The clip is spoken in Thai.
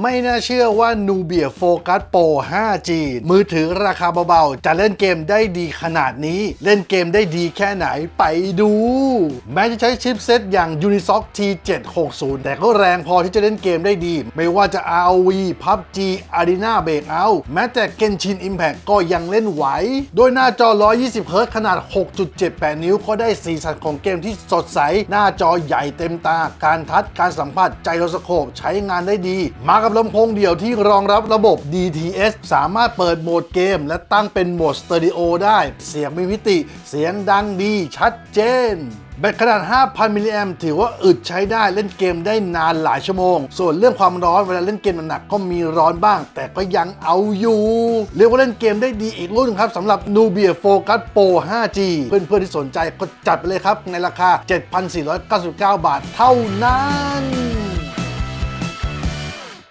ไม่น่าเชื่อว่า Nubia Focus Pro 5G มือถือราคาเบาๆ จะเล่นเกมได้ดีขนาดนี้ เล่นเกมได้ดีแค่ไหนไปดู แม้จะใช้ชิปเซตอย่าง Unisoc T760 แต่ก็แรงพอที่จะเล่นเกมได้ดี ไม่ว่าจะ ROV PUBG Arena Breakout แม้แต่ Genshin Impact ก็ยังเล่นไหว โดยหน้าจอ 120 Hz ขนาด 6.78 นิ้วก็ได้สีสันของเกมที่สดใส หน้าจอใหญ่เต็มตา การทัชการสัมผัสไจโรสโคปใช้งานได้ดีมากับลำโพงเดี่ยวที่รองรับระบบ DTS สามารถเปิดโหมดเกม และตั้งเป็นโหมดสเตอริโอได้ เสียงมีมิติ เสียงดังดีชัดเจน แบตขนาด 5,000 มิลลิแอมถือว่าอึดใช้ได้เล่นเกมได้นานหลายชั่วโมง ส่วนเรื่องความร้อนเวลาเล่นเกมหนักก็มีร้อนบ้าง แต่ก็ยังเอาอยู่ เรียกว่าเล่นเกมได้ดีอีกรุ่นครับสำหรับ Nubia Focus Pro 5G เพื่อนๆที่สนใจก็จัดไปเลยครับในราคา 7,499 บาทเท่านั้น